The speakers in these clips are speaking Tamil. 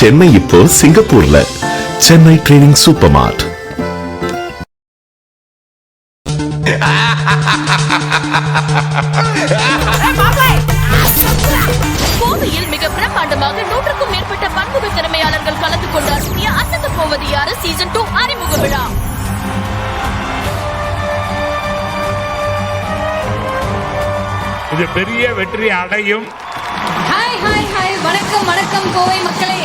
சென்னை இப்போ சிங்கப்பூர்ல. சென்னை ட்ரைனிங் சூப்பர் மார்ட் கோவையில் மிக பிரம்மாண்டமாக நூற்றுக்கும் மேற்பட்ட பன்முக திறமையாளர்கள் கலந்து கொண்டு அசத்திய அசத்த போவது யாரு சீசன் டூ அறிமுக விழா. இது பெரிய வெற்றி அடையும். ஹாய் ஹாய் ஹாய் வணக்கம் வணக்கம் கோவை மக்களே.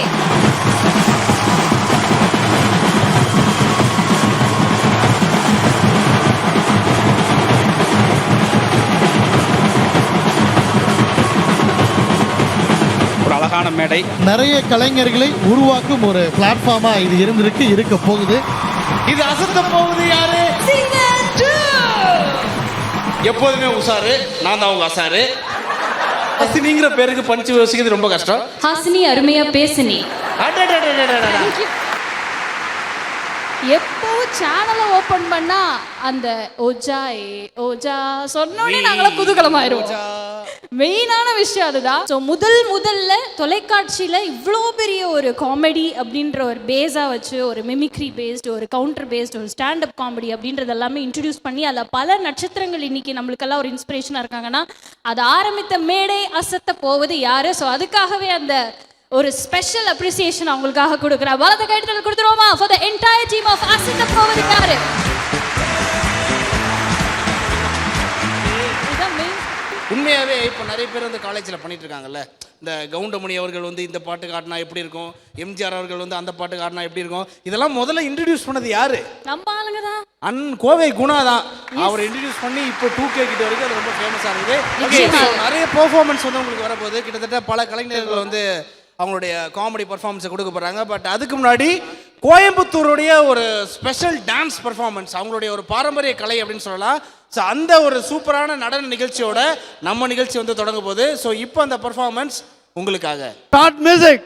மேடை. நிறைய கலைஞர்களை உருவாக்கும் ஒரு பிளாட்ஃபார்மா இது இருந்திருக்கு இருக்க போகுது. இது அசத்த போகுது யாரு? எப்போதுமே உஷாரு நான் தான் உங்க அசாரு. அசினிங்கிற பேருக்கு பஞ்சு யோசிக்கிறது ரொம்ப கஷ்டம். ஹாசினி அருமையா பேசுனி. அடடடடடடடா. எப்போ சேனலை ஓபன் பண்ணா அந்த ஓஜா ஏ ஓஜா சொன்னோடனே நாங்களாம் குதூகலமாயிருவோம். மெயினான விஷயம் அதுதான். ஸோ முதல் முதல்ல தொலைக்காட்சியில் இவ்வளோ பெரிய ஒரு காமெடி அப்படின்ற ஒரு பேஸாக வச்சு ஒரு மிமிக்ரி பேஸ்டு ஒரு கவுண்டர் பேஸ்டு ஒரு ஸ்டாண்டப் காமெடி அப்படின்றது எல்லாமே இன்ட்ரடியூஸ் பண்ணி அதில் பல நட்சத்திரங்கள் இன்னைக்கு நம்மளுக்கெல்லாம் ஒரு இன்ஸ்பிரேஷனாக இருக்காங்கன்னா அது ஆரம்பித்த மேடை அசத்த போவது யாரு? ஸோ அதுக்காகவே அந்த ஒரு ஸ்பெஷல் அப்ரிசியேஷன் அவங்களுக்காக கொடுக்குறேன் வலத கைட்டத்தில் கொடுத்துருவோமா? For the entire team of அசத்த main. உண்மையாவே இப்போ நிறைய பேர் வந்து காலேஜில் பண்ணிட்டு இருக்காங்கல்ல இந்த கவுண்டமணி அவர்கள் வந்து இந்த பாட்டு காட்டினா எப்படி இருக்கும்? எம்ஜிஆர் அவர்கள் வந்து அந்த பாட்டு காட்டினா எப்படி இருக்கும்? இதெல்லாம் முதல்ல இன்ட்ரடியூஸ் பண்ணது யாரு? நம்ம ஆளுங்க தான். அன் கோவை குணா தான். அவர் இன்ட்ரடியூஸ் பண்ணி இப்போ டூ கே கிட்ட வரைக்கும் அது ரொம்ப ஃபேமஸாக இருக்குது. நிறைய பெர்ஃபார்மன்ஸ் வந்து உங்களுக்கு வரப்போகுது. கிட்டத்தட்ட பல கலைஞர்கள் வந்து அவங்களுடைய காமெடி பர்ஃபார்மன்ஸை கொடுக்க போகிறாங்க பட் அதுக்கு முன்னாடி கோயம்புத்தூருடைய ஒரு ஸ்பெஷல் டான்ஸ் பர்ஃபார்மன்ஸ் அவங்களுடைய ஒரு பாரம்பரிய கலை அப்படின்னு சொல்லலாம். ஸோ அந்த ஒரு சூப்பரான நடன நிகழ்ச்சியோட நம்ம நிகழ்ச்சி வந்து தொடங்க போகுது. ஸோ இப்போ அந்த பர்ஃபார்மன்ஸ் உங்களுக்காக. ஸ்டார்ட் மியூசிக்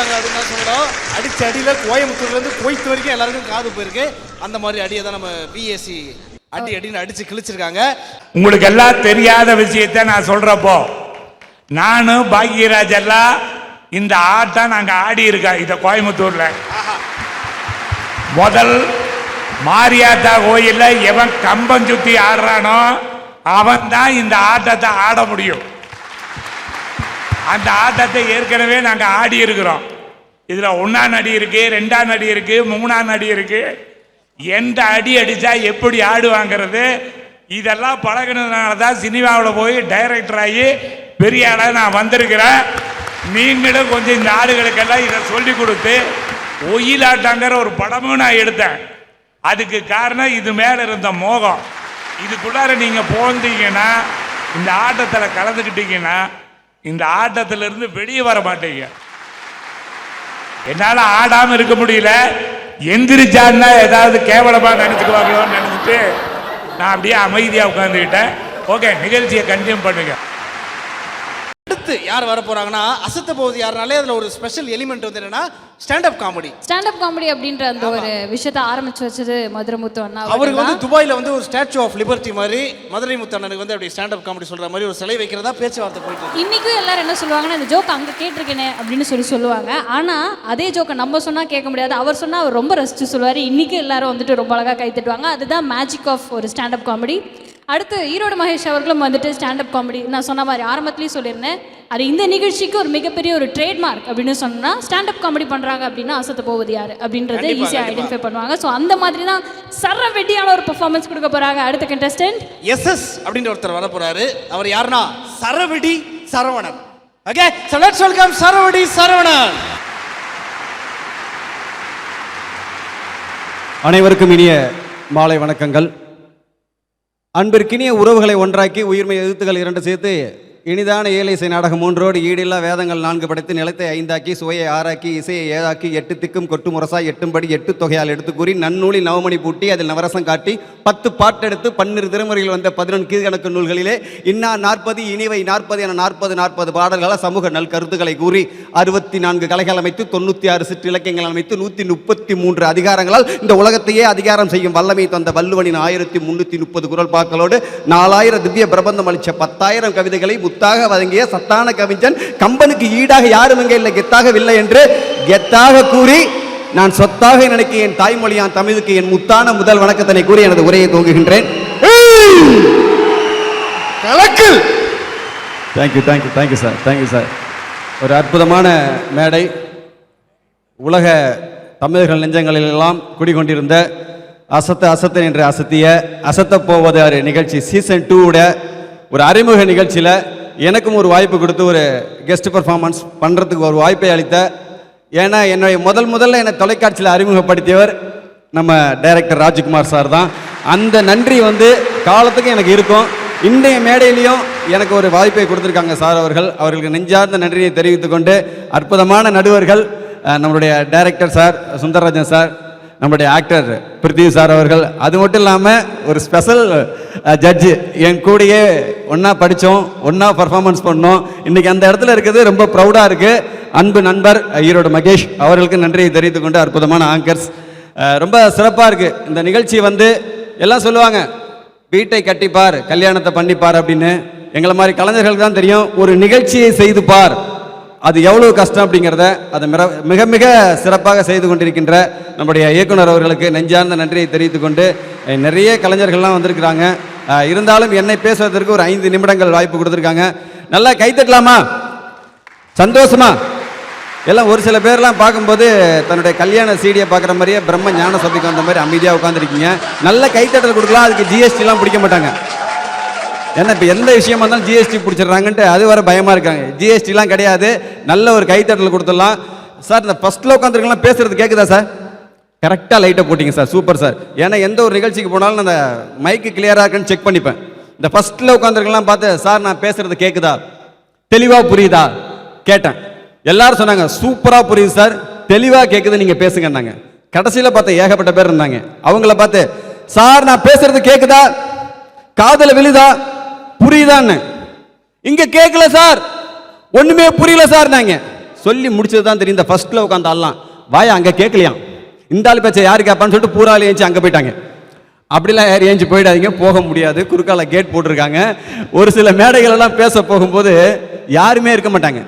அடிச்சு கிழிச்சிட்டாங்க அப்படின்னு தான் சொல்லணும். அடிச்ச அடியில கோயம்புத்தூர்ல இருந்து கோயத்து வரைக்கும் எல்லாருக்கும் காது போயிருக்கு. அந்த மாதிரி அடியை தான் நம்ம பிஎஸ்சி அடி அடின்னு அடிச்சு கிழிச்சிருக்காங்க. உங்களுக்கு எல்லாம் தெரியாத விஷயத்தை நான் சொல்றப்போ நானும் பாக்யராஜ் எல்லாம் இந்த ஆட்டம் நாங்க ஆடி இருக்கோம் இத கோயம்புத்தூர்ல. முதல் மாரியாத்தா கோயில்ல எவன் கம்பம் சுத்தி ஆடுறானோ அவன் தான் இந்த ஆட்டத்தை ஆட முடியும். அந்த ஆட்டத்தை ஏற்கனவே நாங்கள் ஆடி இருக்கிறோம். இதில் ஒன்றாம் அடி இருக்குது ரெண்டாம் அடி இருக்குது மூணாம் அடி இருக்குது எந்த அடி அடித்தா எப்படி ஆடுவாங்கிறது இதெல்லாம் பழகினதுனால தான் சினிமாவில் போய் டைரக்டர் ஆகி பெரிய ஆளாக நான் வந்திருக்கிறேன். நீங்களும் கொஞ்சம் இந்த ஆடுகளுக்கெல்லாம் இதை சொல்லி கொடுத்து ஒயிலாட்டங்கிற ஒரு படமும் நான் எடுத்தேன். அதுக்கு காரணம் இது மேலே இருந்த மோகம். இதுக்குள்ளார நீங்கள் போந்தீங்கன்னா இந்த ஆட்டத்தில் கலந்துக்கிட்டீங்கன்னா இந்த ஆட்டத்திலிருந்து வெளியே வர மாட்டீங்க. என்னால் ஆடாமல் இருக்க முடியல. எந்திரிச்சான்னா ஏதாவது கேவலமாக நினச்சிக்குவாங்களோன்னு நினச்சிட்டு நான் அப்படியே அமைதியாக உட்காந்துக்கிட்டேன் ஓகே நிகழ்ச்சியை கண்டினியூ பண்ணுங்கள் யார் வர போறாங்கன்னா அசத்த போகுது யாருனாலே அதுல ஒரு ஸ்பெஷல் எலிமெண்ட் வந்து என்னன்னா ஸ்டாண்டப் காமெடி ஸ்டாண்டப் காமெடி அப்படின்ற அந்த ஒரு விஷயத்தை ஆரம்பிச்சு வச்சது மதுரமுத்து அண்ணா அவருக்கு வந்து. துபாயில வந்து ஒரு ஸ்டாச்சு ஆஃப் லிபர்ட்டி மாதிரி மதுரை முத்தண்ணனுக்கு வந்து அப்படி ஸ்டாண்டப் காமெடி சொல்ற மாதிரி ஒரு சிலை வைக்கிறதா பேச்சுவார்த்தை போயிட்டு இன்னைக்கும் எல்லாரும் என்ன சொல்லுவாங்கன்னா இந்த ஜோக் அங்க கேட்டிருக்கேனே அப்படின்னு சொல்லி சொல்லுவாங்க. ஆனா அதே ஜோக்கை நம்ம சொன்னா கேட்க முடியாது. அவர் சொன்னா அவர் ரொம்ப ரசிச்சு சொல்லுவாரு. இன்னைக்கு எல்லாரும் வந்துட்டு ரொம்ப அழகா கை தட்டுவாங்க. அதுதான் மேஜிக் ஆஃப் ஒரு ஸ்டாண்டப் காமெடி அடுத்து ஈரோடு மகேஷ் அவர்களும் வந்துட்டு ஸ்டாண்டப் காமெடி நான் சொன்ன மாதிரி ஆரம்பத்துலேயும் சொல்லியிருந்தேன். அது இந்த நிகழ்ச்சிக்கு ஒரு மிகப்பெரிய ஒரு ட்ரேட்மார்க் அப்படின்னு சொன்னா ஸ்டாண்டப் காமெடி பண்றாங்க அப்படின்னா அசத்து போவது யார்? அப்படின்றத ஈஸியாக. ஐடென்டிஃபை பண்ணுவாங்க. ஸோ அந்த மாதிரி தான் சர வெட்டியான ஒரு பெர்ஃபார்மன்ஸ் கொடுக்க போறாங்க அடுத்த கண்டஸ்டன்ட் எஸ் எஸ் அப்படின்ற ஒருத்தர் வர போறாரு. அவர் யாருன்னா? Saravadi Saravanan. Okay so let's welcome Saravadi Saravanan. அனைவருக்கும் இனிய மாலை வணக்கங்கள். அன்பிற்கினிய உறவுகளை ஒன்றாக்கி உயிர்மை எழுத்துக்கள் இரண்டு சேர்த்து இனிதான ஏழைசை நாடகம் மூன்றோடு ஈடில்லா வேதங்கள் நான்கு படைத்து நிலத்தை ஐந்தாக்கி சுவையை ஆறாக்கி இசையை ஏழாக்கி எட்டு திக்கும் கொட்டு முரசா எட்டும்படி எட்டு தொகையால் எடுத்து கூறி நன்னூலில் நவமணி பூட்டி அதில் நவரசம் காட்டி பத்து பாட்டெடுத்து பன்னிரு திருமுறையில் வந்த பதினொன்று கீழ்கணக்கு நூல்களிலே இன்னா நாற்பது இனிவை நாற்பது என நாற்பது நாற்பது பாடல்களால் சமூக நல் கருத்துக்களை கூறி அறுபத்தி நான்கு கலைகள் அமைத்து தொண்ணூற்றி ஆறு சிற்றிலக்கியங்கள் அமைத்து நூற்றி முப்பத்தி மூன்று அதிகாரங்களால் இந்த உலகத்தையே அதிகாரம் செய்யும் வல்லமை தந்த வள்ளுவனின் ஆயிரத்தி முன்னூற்றி முப்பது குரல் பாக்களோடு நாலாயிரம் திவ்ய பிரபந்தம் அளித்த பத்தாயிரம் கவிதைகளை முத்தாக வழங்கிய சத்தான கவிஞன் கம்பனுக்கு ஈடாக யாரும் இங்கே இல்லை கெத்தாகவில்லை என்று கெத்தாக கூறி நான் சொத்தாக நினைக்க என் தாய்மொழியான் தமிழுக்கு என் முத்தான முதல் வணக்கத்தினை கூறி எனது உரையை துவங்குகின்றேன். Thank you thank you thank you sir thank you sir ஒரு அற்புதமான மேடை. உலக தமிழர்கள் நெஞ்சங்களில் எல்லாம் குடிகொண்டிருந்த அசத்த அசத்தன் என்று அசத்திய அசத்தப் போவது அரு நிகழ்ச்சி சீசன் டூவோட ஒரு அறிமுக நிகழ்ச்சியில் எனக்கும் ஒரு வாய்ப்பு கொடுத்து ஒரு கெஸ்ட் பர்ஃபார்மன்ஸ் பண்ணுறதுக்கு ஒரு வாய்ப்பை அளித்த. ஏன்னா என்னுடைய முதல் முதல்ல என்னை தொலைக்காட்சியில் அறிமுகப்படுத்தியவர் நம்ம டைரக்டர் ராஜ்குமார் சார் தான். அந்த நன்றி வந்து காலத்துக்கு எனக்கு இருக்கும். இன்றைய மேடையிலையும் எனக்கு ஒரு வாய்ப்பை கொடுத்துருக்காங்க சார் அவர்கள். அவர்களுக்கு நெஞ்சார்ந்த நன்றியை தெரிவித்துக்கொண்டு அற்புதமான நடுவர்கள் நம்மளுடைய டைரக்டர் சார் சுந்தரராஜன் சார் நம்மளுடைய ஆக்டர் பிரித்திவ் சார் அவர்கள். அது மட்டும் இல்லாமல் ஒரு ஸ்பெஷல் ஜட்ஜு என் கூடயே ஒன்றா படித்தோம் ஒன்றா பர்ஃபார்மன்ஸ் பண்ணோம். இன்றைக்கி அந்த இடத்துல இருக்கிறது ரொம்ப ப்ரௌடாக இருக்குது அன்பு நண்பர் ஈரோடு மகேஷ் அவர்களுக்கு நன்றியை தெரிவித்து கொண்டு அற்புதமான ஆங்கர்ஸ் ரொம்ப சிறப்பாக இருக்குது இந்த நிகழ்ச்சி வந்து எல்லாம் சொல்லுவாங்க வீட்டை கட்டிப்பார் கல்யாணத்தை பண்ணிப்பார் அப்படின்னு. எங்களை மாதிரி கலைஞர்களுக்கு தான் தெரியும் ஒரு நிகழ்ச்சியை செய்து பார். அது எவ்வளவு கஷ்டம் அப்படிங்கிறத அதை மிக மிக மிக சிறப்பாக செய்து கொண்டிருக்கின்ற நம்முடைய இயக்குனர் அவர்களுக்கு நெஞ்சார்ந்த நன்றியை தெரிவித்துக் கொண்டு நிறைய கலைஞர்கள்லாம் வந்திருக்கிறாங்க. இருந்தாலும் என்னை பேசுவதற்கு ஒரு ஐந்து நிமிடங்கள் வாய்ப்பு கொடுத்துருக்காங்க. நல்லா கைத்தட்டலாமா சந்தோஷமா? எல்லாம் ஒரு சில பேர்லாம் பார்க்கும்போது தன்னுடைய கல்யாண சீடியை பார்க்குற மாதிரியே பிரம்ம ஞான சபைக்கு வந்த மாதிரி அமைதியாக உட்காந்துருக்கீங்க நல்ல கைத்தட்டல் கொடுக்கலாம். அதுக்கு ஜிஎஸ்டிலாம் பிடிக்க மாட்டாங்க. ஏன்னா இப்போ எந்த விஷயமா இருந்தாலும் ஜிஎஸ்டி பிடிச்சிடுறாங்கன்ட்டு அது வர பயமாக இருக்காங்க. ஜிஎஸ்டிலாம் கிடையாது. நல்ல ஒரு கைத்தட்டல் கொடுத்துடலாம். சார் இந்த ஃபஸ்ட்டில் உட்காந்துருக்கலாம் பேசுறது கேட்குதா சார்? கரெக்டாக லைட்டை போட்டிங்க சார். Super sir. ஏன்னா எந்த ஒரு நிகழ்ச்சிக்கு போனாலும் அந்த மைக்கு கிளியராக இருக்குன்னு செக் பண்ணிப்பேன். இந்த ஃபஸ்ட்டில் உட்காந்துருக்கலாம் பார்த்து சார் நான் பேசுறது கேட்குதா தெளிவாக புரியுதா? கேட்டேன். எல்லாரும் சொன்னாங்க சூப்பராக புரியுது சார். தெளிவாக கேட்குது நீங்கள் பேசுங்கன்னாங்க. கடைசியில் பார்த்து ஏகப்பட்ட பேர் இருந்தாங்க. அவங்கள பார்த்து சார் நான் பேசுறது கேட்குதா காதல விழுதா? புரியுதான்னு? இங்க கேட்கல சார். ஒண்ணுமே புரியல சார் நாங்க. சொல்லி முடிச்சது தான் தெரியும். இந்த ஃபர்ஸ்ட்ல உட்காந்து ஆடலாம் வாயா அங்க கேட்கலையாம் இந்த ஆள் பேச்ச யாரு கேட்பான்னு சொல்லிட்டு பூரா ஏஞ்சி அங்க போயிட்டாங்க. அப்படிலாம் யார் ஏஞ்சி போயிடாதீங்க. போக முடியாது. குறுக்கால கேட் போட்டிருக்காங்க. ஒரு சில மேடைகள் எல்லாம் பேச போகும்போது யாருமே இருக்க மாட்டாங்க.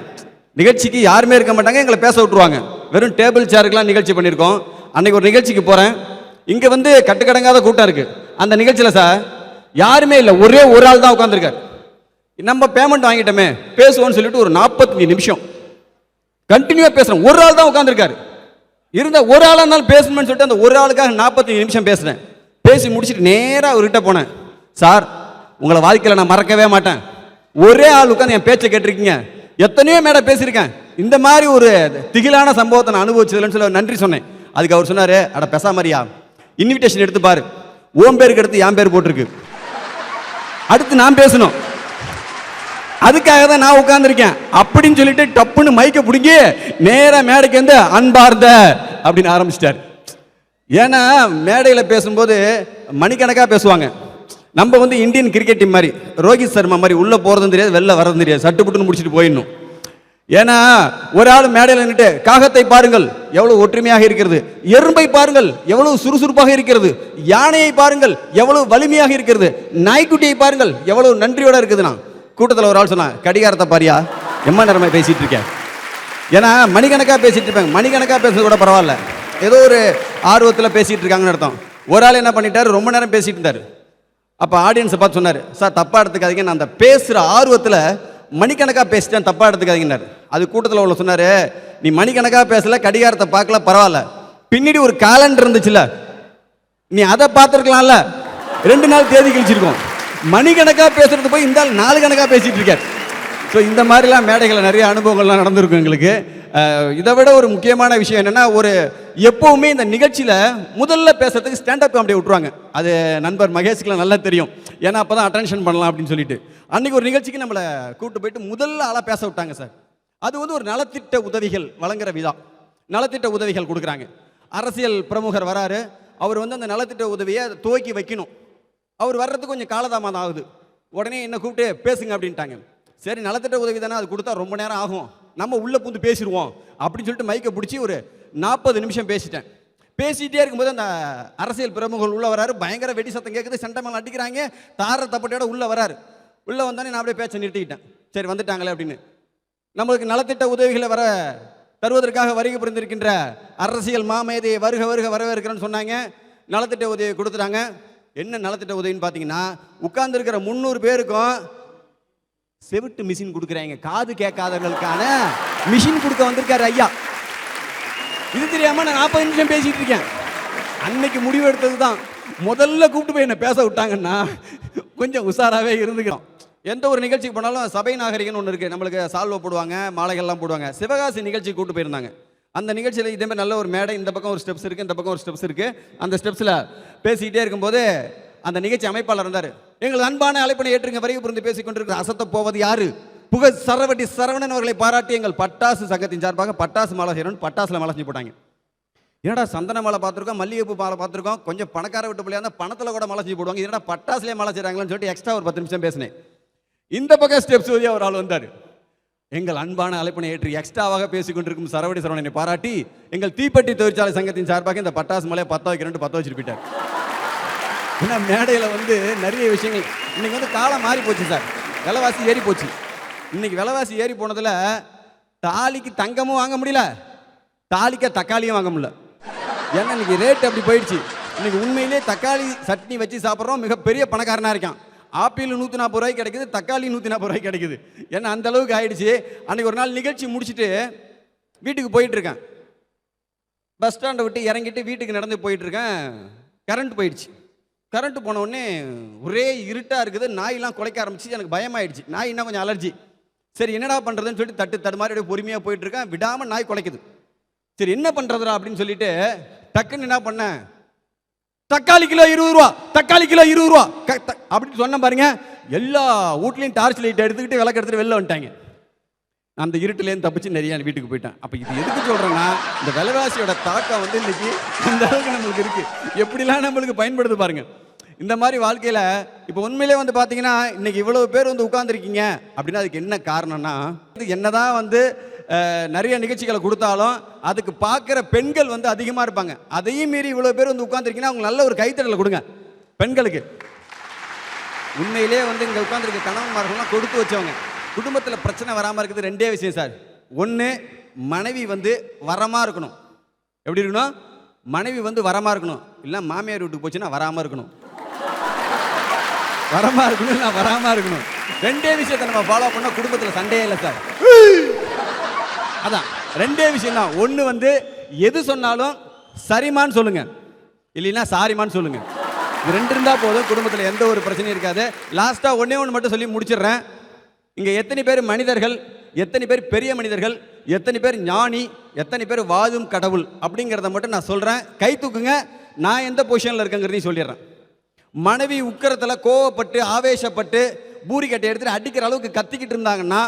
நிகழ்ச்சிக்கு யாருமே இருக்க மாட்டாங்க. எங்களை பேச விட்டுருவாங்க. வெறும் டேபிள் சேருக்கெல்லாம் நிகழ்ச்சி பண்ணியிருக்கோம். அன்னைக்கு ஒரு நிகழ்ச்சிக்கு போறேன். இங்க வந்து கட்டுக்கடங்காத கூட்டம் இருக்கு. அந்த நிகழ்ச்சியில் சார் யாருமே இல்லை ஒரே ஒரு ஆள் தான் உட்காந்துருக்காரு நம்ம பேமெண்ட் வாங்கிட்டோமே பேசுவோம்னு சொல்லிட்டு ஒரு நாற்பத்தஞ்சு நிமிஷம். கண்டினியூவாக பேசுகிறேன் ஒரு ஆள் தான் உட்காந்துருக்காரு இருந்த ஒரு ஆளாக இருந்தாலும் பேசணும்னு சொல்லிட்டு அந்த ஒரு ஆளுக்காக நாற்பத்தஞ்சு நிமிஷம் பேசுகிறேன் பேசி முடிச்சுட்டு நேராக அவர்கிட்ட போனேன். சார் உங்களை வாழ்க்கையில் நான் மறக்கவே மாட்டேன். ஒரே ஆள் உட்காந்து என் பேச்சை கேட்டிருக்கீங்க. எத்தனையோ மேடம் பேசியிருக்கேன். இந்த மாதிரி ஒரு திகிலான சம்பவத்தை நான் அனுபவிச்சதுலன்னு சொல்லி நன்றி சொன்னேன். அதுக்கு அவர் சொன்னார் அட பெசா மாதிரியா இன்விடேஷன் எடுத்து பாரு. ஓம் பேருக்கு எடுத்து என் பேர் போட்டிருக்கு. அடுத்து நான் பேசணும். அதுக்காக தான் நான் உட்காந்துருக்கேன் அப்படின்னு சொல்லிட்டு டப்புன்னு மைக்கை பிடிங்கி நேராக மேடைக்கு வந்து அன்பார்ந்த அப்படின்னு ஆரம்பிச்சிட்டார். ஏன்னா மேடையில் பேசும்போது மணிக்கணக்காக பேசுவாங்க. நம்ம வந்து இந்தியன் கிரிக்கெட் டீம் மாதிரி ரோஹித் சர்மா மாதிரி உள்ளே போகிறதும் தெரியாது வெளில வரதும் தெரியாது. சட்டு புட்டுன்னு முடிச்சுட்டு போயிடணும். ஏன்னா ஒரு ஆள் மேடையில் நின்றுட்டு காகத்தை பாருங்கள் எவ்வளவு ஒற்றுமையாக இருக்கிறது. எறும்பை பாருங்கள் எவ்வளவு சுறுசுறுப்பாக இருக்கிறது. யானையை பாருங்கள் எவ்வளவு வலிமையாக இருக்கிறது. நாய்க்குட்டியை பாருங்கள் எவ்வளவு நன்றியோட இருக்குதுண்ணா கூட்டத்தில் ஒரு ஆள் சொன்னான் கடிகாரத்தை பாரியா? எம்மா நேரமாக பேசிட்டு இருக்கேன் ஏன்னா மணிக்கணக்காக பேசிட்டு இருப்பாங்க மணிக்கணக்காக பேசுறது கூட பரவாயில்ல. ஏதோ ஒரு ஆர்வத்தில் பேசிட்டு இருக்காங்கன்னு அர்த்தம். ஒரு ஆள் என்ன பண்ணிட்டாரு? ரொம்ப நேரம் பேசிட்டு இருந்தார். அப்போ ஆடியன்ஸை பார்த்து சொன்னார் சார் தப்பாக எடுத்துக்காதீங்க. நான் அந்த பேசுகிற ஆர்வத்தில் மணிக்கணக்காக பேசிட்டேன் தப்பாக எடுத்துக்காதீங்கன்னாரு. அது கூட்டத்தில் உள்ள சொன்னார் நீ மணிக்கணக்காக பேசல கடிகாரத்தை பார்க்கல பரவாயில்ல. பின்னாடி ஒரு காலண்டர் இருந்துச்சுல நீ அதை பார்த்துருக்கலாம்ல. ரெண்டு நாள் தேதி கழிச்சிருக்கோம். மணிக்கணக்காக பேசுறது போய் இந்த ஆள் நாலு கணக்காக பேசிகிட்டு இருக்கார். ஸோ இந்த மாதிரிலாம் மேடைகளில் நிறைய அனுபவங்கள்லாம் நடந்திருக்கும் எங்களுக்கு. இதை விட ஒரு முக்கியமான விஷயம் என்னன்னா ஒரு எப்பவுமே இந்த நிகழ்ச்சியில் முதல்ல பேசுறதுக்கு ஸ்டாண்டப் காமெடி விட்டுருவாங்க. அது நண்பர் மகேஷ்க்குலாம் நல்லா தெரியும். ஏன்னா அப்போ தான் அட்டென்ஷன் பண்ணலாம் அப்படின்னு சொல்லிட்டு. அன்றைக்கி ஒரு நிகழ்ச்சிக்கு நம்மளை கூப்பிட்டு போயிட்டு முதல்ல ஆளாக பேச விட்டாங்க சார். அது வந்து ஒரு நலத்திட்ட உதவிகள் வழங்குற விதம் நலத்திட்ட உதவிகள் கொடுக்குறாங்க. அரசியல் பிரமுகர் வராரு. அவர் வந்து அந்த நலத்திட்ட உதவியை துவக்கி வைக்கணும். அவர் வர்றதுக்கு கொஞ்சம் காலதாமதம் ஆகுது. உடனே என்ன கூப்பிட்டு பேசுங்க அப்படின்ட்டாங்க. சரி நலத்திட்ட உதவி தானே அது கொடுத்தா ரொம்ப நேரம் ஆகும். நம்ம உள்ளே புந்து பேசிடுவோம் அப்படின்னு சொல்லிட்டு மைக்கை பிடிச்சி ஒரு நாற்பது நிமிஷம் பேசிட்டேன். பேசிகிட்டே இருக்கும்போது அந்த அரசியல் பிரமுகர்கள் உள்ளே வராரு. பயங்கர வெடி சத்தம் கேட்குது சண்டை மேலே அடிக்கிறாங்க. தார தப்பட்டையோட உள்ளே வராரு. உள்ளே வந்தோடனே நான் அப்படியே பேச்சை நிறுத்திக்கிட்டேன். சரி வந்துட்டாங்களே அப்படின்னு. நம்மளுக்கு நலத்திட்ட உதவிகளை வர தருவதற்காக வருகை புரிந்திருக்கின்ற அரசியல் மாமேதையை வருக வருக வரவேற்கிறேன்னு சொன்னாங்க. நலத்திட்ட உதவி கொடுத்துட்டாங்க. என்ன நலத்திட்ட உதவின்னு பார்த்தீங்கன்னா உட்கார்ந்துருக்கிற முந்நூறு பேருக்கும் செவிட்டு மிஷின் கொடுக்குறாங்க. காது கேட்காதவங்களுக்கான மிஷின் கொடுக்க வந்திருக்காரு ஐயா. இது தெரியாம நான் நாற்பது நிமிஷம் பேசிட்டு இருக்கேன். அன்னைக்கு முடிவு எடுத்தது தான் முதல்ல கூப்பிட்டு போய் என்ன பேச விட்டாங்கன்னா கொஞ்சம் உஷாராகவே இருந்துக்கிறோம். எந்த ஒரு நிகழ்ச்சிக்கு போனாலும் சபை நாகரிகம்னு ஒன்று இருக்குது நம்மளுக்கு சால்வை போடுவாங்க மாலைகள்லாம் போடுவாங்க. சிவகாசி நிகழ்ச்சி கூப்பிட்டு போயிருந்தாங்க. அந்த நிகழ்ச்சியில் இதே மாதிரி நல்ல ஒரு மேடை இந்த பக்கம் ஒரு ஸ்டெப்ஸ் இருக்குது இந்த பக்கம் ஒரு ஸ்டெப்ஸ் இருக்குது அந்த ஸ்டெப்ஸில் பேசிக்கிட்டே இருக்கும்போது அந்த நிகழ்ச்சி அமைப்பாளர் இருந்தார். எங்கள் அன்பான அழைப்பினை ஏற்றுங்க வரைவு புரிந்து பேசிக்கொண்டிருக்கிற அசத்த போவது யாரு? புக சரவட்டி சரவணன் அவர்களை பாராட்டி எங்கள் பட்டாசு சங்கத்தின் சார்பாக பட்டாசு மாலை செய்யணும்னு பட்டாசுல மாலை செஞ்சு போட்டாங்க. என்னடா சந்தன மாலை பார்த்துருக்கோம் மல்லிகைப்பூ மாலை பார்த்துருக்கோம் கொஞ்சம் பணக்கார விட்டு பிள்ளையா இருந்தால் பணத்தில் கூட மலை செஞ்சு போடுவாங்க. என்னடா பட்டாசுலேயே மலை செய்கிறாங்களான்னு சொல்லிட்டு எக்ஸ்ட்ரா ஒரு பத்து நிமிஷம் பேசினேன். இந்த பக்கம் ஸ்டெப்ஸ் ஊதியா ஒரு ஆள் வந்தார். எங்கள் அன்பான அழைப்பினை ஏற்றி எக்ஸ்ட்ராவாக பேசிக் கொண்டிருக்கும் சரவடி சரவணனை பாராட்டி எங்கள் தீப்பெட்டி தொழிற்சாலை சங்கத்தின் சார்பாக இந்த பட்டாசு மலையை பத்த வைக்கிறேன் பத்த வச்சுட்டு போயிட்டார். ஏன்னா மேடையில் வந்து நிறைய விஷயங்கள் இன்னைக்கு வந்து காலம் மாறி போச்சு சார். விலைவாசி ஏறி போச்சு இன்னைக்கு விலைவாசி ஏறி போனதில் தாலிக்கு தங்கமும் வாங்க முடியல. தாலிக்க தக்காளியும் வாங்க முடியல. ஏன்னா இன்னைக்கு ரேட் அப்படி போயிடுச்சு. இன்னைக்கு உண்மையிலே தக்காளி சட்னி வச்சு சாப்பிட்றோம். மிகப்பெரிய பணக்காரனாக இருக்கான். ஆப்பிள் நூற்றி நாற்பது ரூபாய்க்கு கிடைக்குது தக்காளி நூற்றி நாற்பது ரூபாய்க்கு கிடைக்குது. ஏன்னா அந்த அளவுக்கு ஆயிடுச்சு. அன்னைக்கு ஒரு நாள் நிகழ்ச்சி முடிச்சுட்டு வீட்டுக்கு போயிட்டு இருக்கேன். பஸ் ஸ்டாண்டை விட்டு இறங்கிட்டு வீட்டுக்கு நடந்து போயிட்டு இருக்கேன். கரண்ட் போயிடுச்சு. கரண்ட் போன உடனே ஒரே இருட்டாக இருக்குது. நாயெல்லாம் குலைக்க ஆரம்பிச்சு எனக்கு பயமாயிடுச்சு. நாய் இன்னும் கொஞ்சம் அலர்ஜி. சரி என்னடா பண்ணுறதுன்னு சொல்லிட்டு தட்டு தடு மாதிரி பொறுமையாக போயிட்டுருக்கேன். விடாமல் நாய் குலைக்குது. சரி என்ன பண்ணுறதுடா அப்படின்னு சொல்லிட்டு டக்குன்னு என்ன பண்ணேன் தக்காளி கிலோ இருபது ரூபா தக்காளி கிலோ இருபது ரூபா. க- த- அப்படின்னு சொன்ன பாருங்க. எல்லா வீட்லையும் டார்ச் லைட் எடுத்துக்கிட்டு விளக்கு எடுத்துகிட்டு வெளில வந்துட்டாங்க. அந்த இருட்டுலேருந்து தப்பிச்சு நிறைய வீட்டுக்கு போயிட்டேன். அப்போ இது எதுக்கு சொல்கிறேன்னா இந்த விலைவாசியோட தாக்கம் வந்து இன்னைக்கு இந்த அளவுக்கு நம்மளுக்கு இருக்குது எப்படிலாம் நம்மளுக்கு பயன்படுது பாருங்கள் இந்த மாதிரி வாழ்க்கையில் இப்போ உண்மையிலே வந்து பார்த்தீங்கன்னா இன்னைக்கு இவ்வளவு பேர் வந்து உட்காந்துருக்கீங்க அப்படின்னா அதுக்கு என்ன காரணம்னா இது என்னதான் வந்து நிறைய நிகழ்ச்சிகளை கொடுத்தாலும் அதுக்கு பார்க்குற பெண்கள் வந்து அதிகமாக இருப்பாங்க. அதையும் மீறி இவ்வளோ பேர் வந்து உட்காந்துருக்கீங்கன்னா அவங்க நல்ல ஒரு கைத்தடலை கொடுங்க. பெண்களுக்கு. உண்மையிலே வந்து இங்கே உட்காந்துருக்க கணவன்மார்கள்லாம் கொடுத்து வச்சவங்க. குடும்பத்தில் பிரச்சனை வராமல் இருக்குது ரெண்டே விஷயம் சார். ஒன்று மனைவி வந்து வரமாக இருக்கணும். எப்படி இருக்கணும்? மனைவி வந்து வரமாக இருக்கணும். இல்லை மாமியார் வீட்டுக்கு போச்சுன்னா வராமல் இருக்கணும். வரமா இருக்கணும் இல்லை வராமல் இருக்கணும். ரெண்டே விஷயத்தை நம்ம ஃபாலோ பண்ணால் குடும்பத்தில் சண்டையே இல்லை சார். அதான் ரெண்டே விஷயம் தான் ஒன்று வந்து எது சொன்னாலும் சரிமான்னு சொல்லுங்க. இல்லைன்னா சாரிமான்னு சொல்லுங்க. இது ரெண்டு இருந்தால் போதும் குடும்பத்தில் எந்த ஒரு பிரச்சனையும் இருக்காது. லாஸ்ட்டாக ஒன்றே ஒன்று மட்டும் சொல்லி முடிச்சிடுறேன். இங்கே எத்தனை பேர் மனிதர்கள் எத்தனை பேர் பெரிய மனிதர்கள் எத்தனை பேர் ஞானி எத்தனை பேர் வாதும் கடவுள் அப்படிங்கிறத மட்டும் நான் சொல்கிறேன் கை தூக்குங்க நான் எந்த பொசிஷனில் இருக்கேங்கிறதையும் சொல்லிடுறேன். மனைவி உக்கரத்தில் கோவப்பட்டு ஆவேசப்பட்டு பூரிக்கட்டை எடுத்துட்டு அடிக்கிற அளவுக்கு கத்திக்கிட்டு இருந்தாங்கன்னா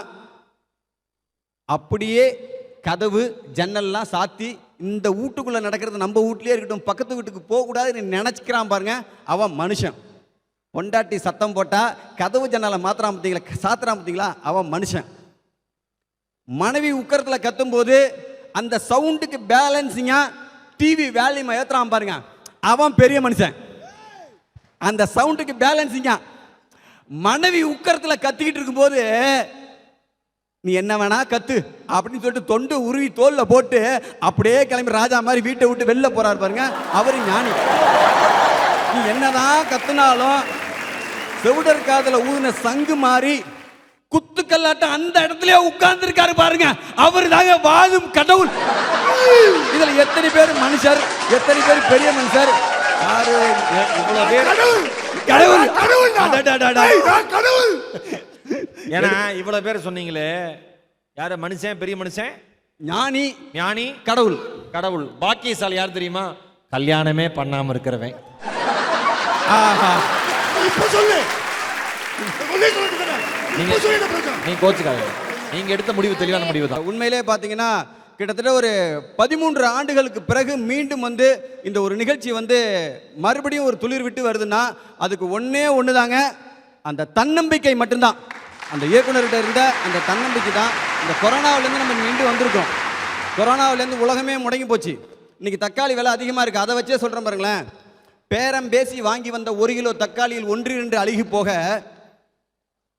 அப்படியே கதவு ஜன்னல்லாம் சாத்தி இந்த வீட்டுக்குள்ளே நடக்கிறது நம்ம வீட்லேயே இருக்கட்டும் பக்கத்து வீட்டுக்கு போகக்கூடாதுன்னு நினச்சிக்கிறான் பாருங்க அவன் மனுஷன். பொண்டாட்டி சத்தம் போட்டால் கதவு ஜன்னலை மாத்திராம பார்த்தீங்களா சாத்துறான் பார்த்தீங்களா அவன் மனுஷன். மனைவி உக்கரத்தில் கத்தும்போது அந்த சவுண்டுக்கு பேலன்ஸிங்காக டிவி வேல்யூமை ஏத்துறான் பாருங்க அவன் பெரிய மனுஷன். அந்த சவுண்டுக்கு பேலன்ஸிங்க மனைவி உக்கரத்தில் கத்திக்கிட்டு இருக்கும்போது நீ என்ன வேணா கத்து அப்படின்னு சொல்லிட்டு தொண்டு உருவி தோல்ல போட்டு அப்படியே கிளம்பி ராஜா மாதிரி வீட்டை விட்டு வெளில போறார் பாருங்க அவரு ஞானி. நீ என்னதான் கத்துனாலும் செவுடர் காதல ஊதின சங்கு மாறி குத்துக்கல்லாட்ட அந்த இடத்துல உட்கார்ந்து இருக்காரு பாருங்க அவர் தாங்க வாழும் கடவுள். இதுல எத்தனை பேர் மனுஷர் எத்தனை பேர் பெரிய மனுஷர் யாரு இவ்வளவு பேர் கடவுள் அடடடடா. ஏன்னா இவ்வளவு பேர் சொன்னீங்களே. யாரு மனுஷன் பெரிய மனுஷன்? ஞானி ஞானி? கடவுள். கடவுள். பாக்கியசாலி யார் தெரியுமா? கல்யாணமே பண்ணாம இருக்கிறவன். ஆஹா. நீங்க நீ கோச்சுக்காத நீங்க எடுத்த முடிவு தெளிவான முடிவு தான் உண்மையிலே பார்த்தீங்கன்னா கிட்டத்தட்ட ஒரு பதிமூன்று ஆண்டுகளுக்கு பிறகு மீண்டும் வந்து இந்த ஒரு நிகழ்ச்சி வந்து மறுபடியும் ஒரு துளிர் விட்டு வருதுன்னா அதுக்கு ஒன்றே ஒன்று தாங்க அந்த தன்னம்பிக்கை மட்டும்தான். அந்த இயக்குனர்கிட்ட இருந்த அந்த தன்னம்பிக்கை தான். இந்த கொரோனாவிலேருந்து நம்ம மீண்டு வந்திருக்கோம். கொரோனாவிலேருந்து உலகமே முடங்கி போச்சு. இன்றைக்கி தக்காளி விலை அதிகமாக இருக்குது அதை வச்சே சொல்கிறேன் பாருங்களேன். பேரம் பேசி வாங்கி வந்த ஒரு கிலோ தக்காளியில் ஒன்று இரண்டு அழுகி போக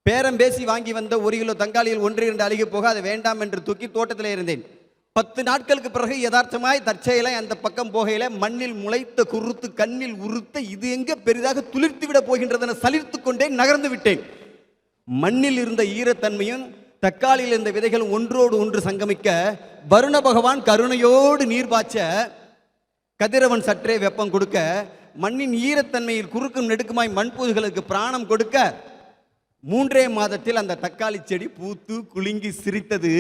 பேரம் பேசி வாங்கி வந்த ஒரு கிலோ தங்காளியில் ஒன்று இரண்டு அழுகி போக அது வேண்டாம் என்று தூக்கி தோட்டத்தில் இருந்தேன். பத்து நாட்களுக்கு பிறகு யதார்த்தமாய் தற்செயலாய் அந்த பக்கம் போகையில மண்ணில் முளைத்த குருத்து கண்ணில் உறுத்த இது எங்க பெரிதாக துளிர்த்து விட போகின்றதென சலிர்த்து கொண்டே நகர்ந்து விட்டேன். மண்ணில் இருந்த ஈரத்தன்மையும் தக்காளியில் இருந்த விதைகளும் ஒன்றோடு ஒன்று சங்கமிக்க வருண பகவான் கருணையோடு நீர் பாய்ச்ச கதிரவன் சற்றே வெப்பம் கொடுக்க மண்ணின் ஈரத்தன்மையில் குறுக்கும் நெடுக்குமாய் மண்பூதுகளுக்கு பிராணம் கொடுக்க மூன்றே மாதத்தில் அந்த தக்காளி செடி பூத்து குலுங்கி சிரித்தது.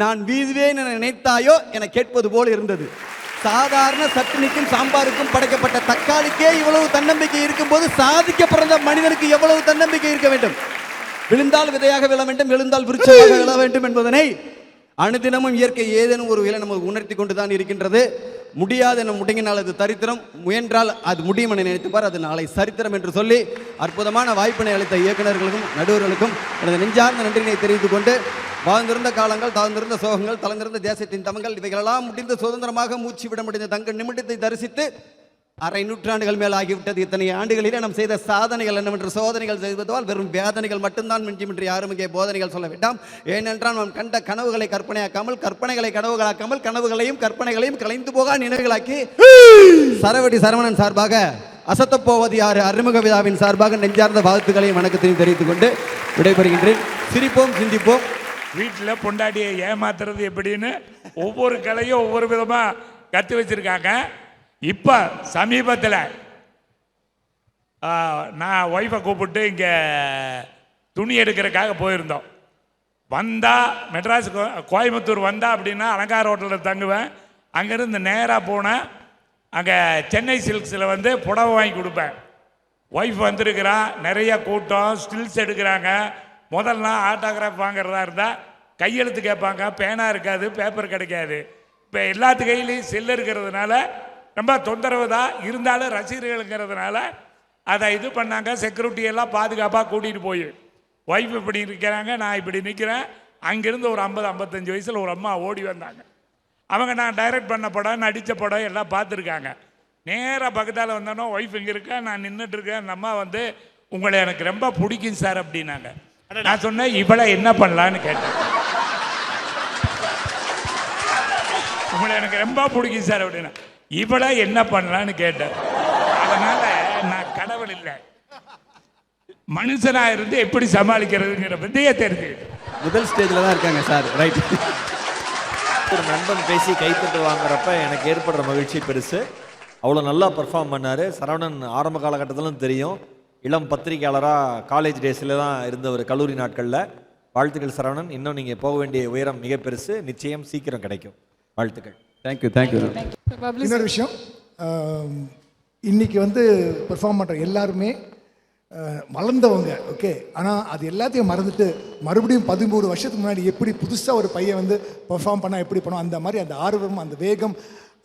நான் வீதுவேன் என நினைத்தாயோ என கேட்பது போல் இருந்தது. சாதாரண சட்டினிக்கும் சாம்பாருக்கும் படைக்கப்பட்ட தக்காளிக்கே இவ்வளவு தன்னம்பிக்கை இருக்கும்போது சாதிக்க பிறந்த மனிதனுக்கு எவ்வளவு தன்னம்பிக்கை இருக்க வேண்டும்? விழுந்தால் விதையாக விழ வேண்டும் எழுந்தால் விருட்சமாக விழ வேண்டும் என்பதனை அனுதினமும் இயற்கை ஏதேனும் ஒரு வகையில் நமக்கு உணர்த்தி கொண்டு தான் இருக்கின்றது. முடியாது என முடங்கினால் அது தரித்திரம். முயன்றால் அது முடியும் என நினைத்துப்பார். அது நாளை சரித்திரம் என்று சொல்லி அற்புதமான வாய்ப்பினை அளித்த இயக்குநர்களுக்கும் நடுவர்களுக்கும் எனது நெஞ்சார்ந்த நன்றியினை தெரிவித்துக் கொண்டு வாழ்ந்திருந்த காலங்கள் தாழ்ந்திருந்த சோகங்கள் தளர்ந்திருந்த தேசத்தின் தமங்கள் இவைகளெல்லாம் முடிந்து சுதந்திரமாக மூச்சு விட முடிந்த தங்கள் நிமிடத்தை தரிசித்து அரை நூற்றாண்டுகள் மேல் ஆகிவிட்டது. இத்தனை ஆண்டுகளிலே நாம் செய்த சாதனைகள் என்னவென்று சோதனைகள் செய்வதால் வெறும் வேதனைகள் மட்டும்தான் மிஞ்சுமின்றி யாரும் இங்கே போதனைகள் சொல்ல வேண்டாம். ஏனென்றால் நாம் கண்ட கனவுகளை கற்பனையாக்காமல் கற்பனைகளை கனவுகளாக்காமல் கனவுகளையும் கற்பனைகளையும் கலைந்து போகா நினைவுகளாக்கி சரவடி சரவணன் சார்பாக அசத்தப்போவது யார் யாரு அறிமுக விழாவின் சார்பாக நெஞ்சார்ந்த வாழ்த்துக்களையும் வணக்கத்தையும் தெரிவித்துக் கொண்டு விடைபெறுகின்றேன். சிரிப்போம் சிந்திப்போம். வீட்டில் பொண்டாட்டியை ஏமாத்துறது எப்படின்னு ஒவ்வொரு கலையும் ஒவ்வொரு விதமாக கற்று வச்சிருக்காங்க. இப்போ சமீபத்தில் நான் ஒய்ஃபை கூப்பிட்டு இங்கே துணி எடுக்கிறதுக்காக போயிருந்தோம். வந்தால் மெட்ராஸ் கோயம்புத்தூர் வந்தா அப்படின்னா அலங்கார ஹோட்டலில் தங்குவேன். அங்கேருந்து நேராக போனேன் அங்கே சென்னை சில்க்ஸில் வந்து புடவை வாங்கி கொடுப்பேன். ஒய்ஃப் வந்திருக்கிறான் நிறைய கூட்டம் ஸ்டில்ஸ் எடுக்கிறாங்க. முதல்லாம் ஆட்டோகிராஃப் வாங்குறதா இருந்தால் கையெழுத்து கேட்பாங்க. பேனா இருக்காது பேப்பர் கிடைக்காது. இப்போ எல்லாத்து கையிலையும் செல்லு இருக்கிறதுனால ரொம்ப தொந்தரவு தான் இருந்தாலும் ரசிகர்களுங்கிறதுனால அதை இது பண்ணாங்க செக்யூரிட்டி எல்லாம் பாதுகாப்பாக கூட்டிகிட்டு போய். ஒய்ஃப் இப்படி இருக்கிறாங்க நான் இப்படி நிற்கிறேன் அங்கேருந்து ஒரு ஐம்பது ஐம்பத்தஞ்சு வயசில் ஒரு அம்மா ஓடி வந்தாங்க. அவங்க நான் டைரக்ட் பண்ண படம் நடித்த படம் எல்லாம் பார்த்துருக்காங்க. நேராக பக்கத்தால் வந்தோன்னே ஒய்ஃப் இங்கே இருக்கேன் நான் நின்றுட்டு இருக்கேன் அந்த அம்மா வந்து உங்களை எனக்கு ரொம்ப பிடிக்கும் சார் அப்படின்னாங்க. நான் சொன்னேன் இவளை என்ன பண்ணலான்னு கேட்டேன். உங்களை எனக்கு ரொம்ப பிடிக்கும் சார் அப்படின்னா. இவளை என்ன பண்ணலான்னு கேட்டேன். அதனால நான் கடவுள் இல்லை. மனுஷனா இருந்து எப்படி சமாளிக்கிறதுங்கிற பத்தியே தெரிஞ்சுக்கிட்டேன். முதல் ஸ்டேஜில் தான் இருக்காங்க சார் ரைட் ஒரு நண்பன் பேசி கைத்தட்டு வாங்குறப்ப எனக்கு ஏற்படுற மகிழ்ச்சி பெருசு. அவ்வளோ நல்லா பெர்ஃபார்ம் பண்ணார். சரவணன் ஆரம்ப காலகட்டத்திலும் தெரியும். இளம் பத்திரிகையாளராக காலேஜ் டேஸில் தான் இருந்த ஒரு கல்லூரி நாட்களில். வாழ்த்துக்கள் சரவணன். இன்னும் நீங்கள் போக வேண்டிய உயரம் மிக பெருசு. நிச்சயம் சீக்கிரம் கிடைக்கும். வாழ்த்துக்கள். தேங்க்யூ தேங்க்யூ இன்னொரு விஷயம் இன்னைக்கு வந்து பெர்ஃபார்ம் பண்ணுற எல்லாருமே வளர்ந்தவங்க ஓகே ஆனால் அது எல்லாத்தையும் மறந்துட்டு மறுபடியும் பதிமூணு வருஷத்துக்கு முன்னாடி எப்படி புதுசாக ஒரு பையன் வந்து பெர்ஃபார்ம் பண்ணால் எப்படி பண்ணும் அந்த மாதிரி அந்த ஆர்வம் அந்த வேகம்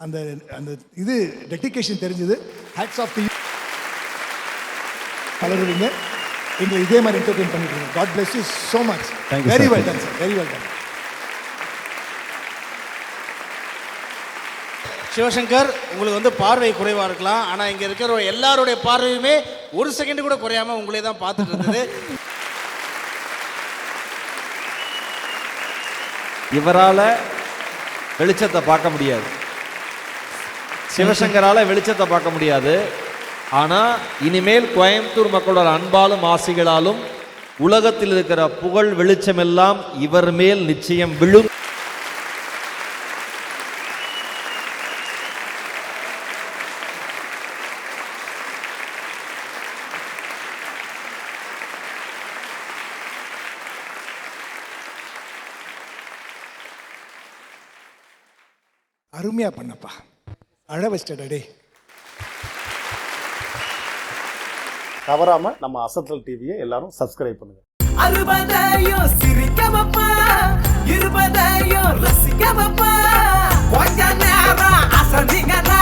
அந்த அந்த இது டெடிகேஷன் தெரிஞ்சது. ஹேட்ஸ் ஆஃப் தி வளருவீங்க. எங்களை இதே மாதிரி என்டர்டெயின் பண்ணிட்டு god bless you so much Thank you, very. Well done sir very well done Sivashankar உங்களுக்கு வந்து பார்வை குறைவாக இருக்கலாம். ஆனால் இங்கே இருக்கிற எல்லாருடைய பார்வையுமே ஒரு செகண்ட் கூட குறையாம உங்களே தான் பார்த்துட்டு இருந்தது. இவரால் வெளிச்சத்தை பார்க்க முடியாது. சிவசங்கரால் வெளிச்சத்தை பார்க்க முடியாது. ஆனால் இனிமேல் கோயம்புத்தூர் மக்களோட அன்பாலும் ஆசைகளாலும் உலகத்தில் இருக்கிற புகழ் வெளிச்சமெல்லாம் இவர் மேல் நிச்சயம் விழும். அருமையாக பண்ணப்பா. அழ வச்சிட்டடா தவறாம நம்ம அசத்தல் டிவியை எல்லாரும் சப்ஸ்கிரைப் பண்ணுங்க. அறுபதாயிரம் சிரிக்க வைப்பா இருபதாயிரம் ரசிக்க வைப்பா கொஞ்ச நேரம் அசதிங்கடா.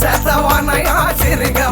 செத்தவனையும் சிரிக்க